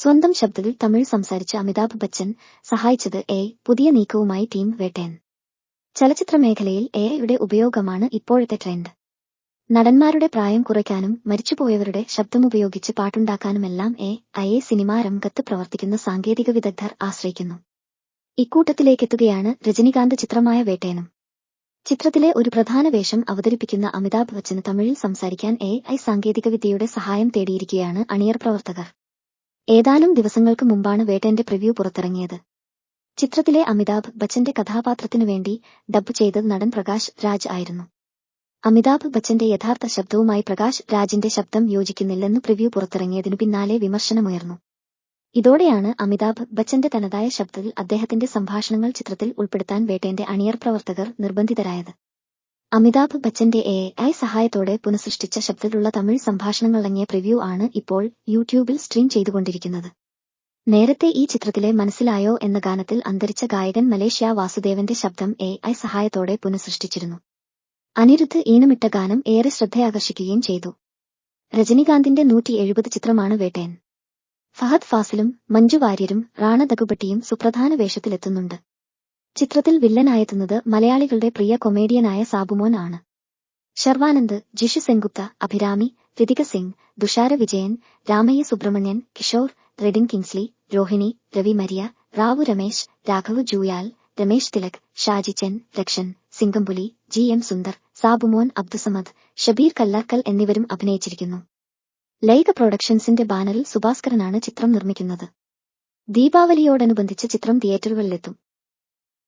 സ്വന്തം ശബ്ദത്തിൽ തമിഴ് സംസാരിച്ച അമിതാഭ് ബച്ചൻ സഹായിച്ചത് എ പുതിയ നീക്കവുമായി ടീം വേട്ടയൻ. ചലച്ചിത്ര മേഖലയിൽ എയുടെ ഉപയോഗമാണ് ഇപ്പോഴത്തെ ട്രെൻഡ്. നടന്മാരുടെ പ്രായം കുറയ്ക്കാനും മരിച്ചുപോയവരുടെ ശബ്ദമുപയോഗിച്ച് പാട്ടുണ്ടാക്കാനുമെല്ലാം എ ഐ സിനിമാ രംഗത്ത് പ്രവർത്തിക്കുന്ന സാങ്കേതിക വിദഗ്ധർ ആശ്രയിക്കുന്നു. ഇക്കൂട്ടത്തിലേക്കെത്തുകയാണ് രജനികാന്ത് ചിത്രമായ വേട്ടേനും ചിത്രത്തിലെ ഒരു പ്രധാന വേഷം അവതരിപ്പിക്കുന്ന അമിതാഭ് ബച്ചന് തമിഴിൽ സംസാരിക്കാൻ എ ഐ സാങ്കേതികവിദ്യയുടെ സഹായം തേടിയിരിക്കുകയാണ് അണിയർ പ്രവർത്തകർ. ഏതാനും ദിവസങ്ങൾക്ക് മുമ്പാണ് വേട്ടന്റെ പ്രിവ്യൂ പുറത്തിറങ്ങിയത്. ചിത്രത്തിലെ അമിതാഭ് ബച്ചന്റെ കഥാപാത്രത്തിനു വേണ്ടി ഡബ് ചെയ്തത് നടൻ പ്രകാശ് രാജ് ആയിരുന്നു. അമിതാഭ് ബച്ചന്റെ യഥാർത്ഥ ശബ്ദവുമായി പ്രകാശ് രാജിന്റെ ശബ്ദം യോജിക്കുന്നില്ലെന്ന് പ്രിവ്യൂ പുറത്തിറങ്ങിയതിനു പിന്നാലെ വിമർശനമുയർന്നു. ഇതോടെയാണ് അമിതാഭ് ബച്ചന്റെ തനതായ ശബ്ദത്തിൽ അദ്ദേഹത്തിന്റെ സംഭാഷണങ്ങൾ ചിത്രത്തിൽ ഉൾപ്പെടുത്താൻ വേട്ടേന്റെ അണിയർ പ്രവർത്തകർ നിർബന്ധിതരായത്. അമിതാഭ് ബച്ചന്റെ എ ഐ സഹായത്തോടെ പുനഃസൃഷ്ടിച്ച ശബ്ദത്തിലുള്ള തമിഴ് സംഭാഷണങ്ങളടങ്ങിയ പ്രിവ്യൂ ആണ് ഇപ്പോൾ യൂട്യൂബിൽ സ്ട്രീം ചെയ്തുകൊണ്ടിരിക്കുന്നത്. നേരത്തെ ഈ ചിത്രത്തിലെ മനസ്സിലായോ എന്ന ഗാനത്തിൽ അന്തരിച്ച ഗായകൻ മലേഷ്യ വാസുദേവന്റെ ശബ്ദം എ ഐ സഹായത്തോടെ പുനഃസൃഷ്ടിച്ചിരുന്നു. അനിരുദ്ധ് ഈണമിട്ട ഗാനം ഏറെ ശ്രദ്ധയാകർഷിക്കുകയും ചെയ്തു. രജനികാന്തിന്റെ നൂറ്റി എഴുപത് ചിത്രമാണ് വേട്ടയൻ ഫഹദ് ഫാസിലും മഞ്ജു വാര്യരും റാണ ദഗുബട്ടിയും സുപ്രധാന വേഷത്തിലെത്തുന്നുണ്ട്. ചിത്രത്തിൽ വില്ലനായെത്തുന്നത് മലയാളികളുടെ പ്രിയ കൊമേഡിയനായ സാബുമോൻ ആണ്. ശർവാനന്ദ് ജിഷു സെൻഗുപ്ത അഭിരാമി ഋതിക സിംഗ് തുഷാര വിജയൻ രാമയ്യ സുബ്രഹ്മണ്യൻ കിഷോർ റെഡിൻ കിങ്സ്ലി രോഹിണി രവി മരിയ റാവു രമേശ് രാഘവ് ജൂയാൽ രമേശ് തിലക് ഷാജി ചെൻ രക്ഷൻ സിംഗംപുലി ജി എം സുന്ദർ സാബുമോൻ അബ്ദുസമദ് ഷബീർ കല്ലാക്കൽ എന്നിവരും അഭിനയിച്ചിരിക്കുന്നു. ലൈക പ്രൊഡക്ഷൻസിന്റെ ബാനറിൽ സുഭാസ്കരനാണ് ചിത്രം നിർമ്മിക്കുന്നത്. ദീപാവലിയോടനുബന്ധിച്ച് ചിത്രം തിയേറ്ററുകളിലെത്തും.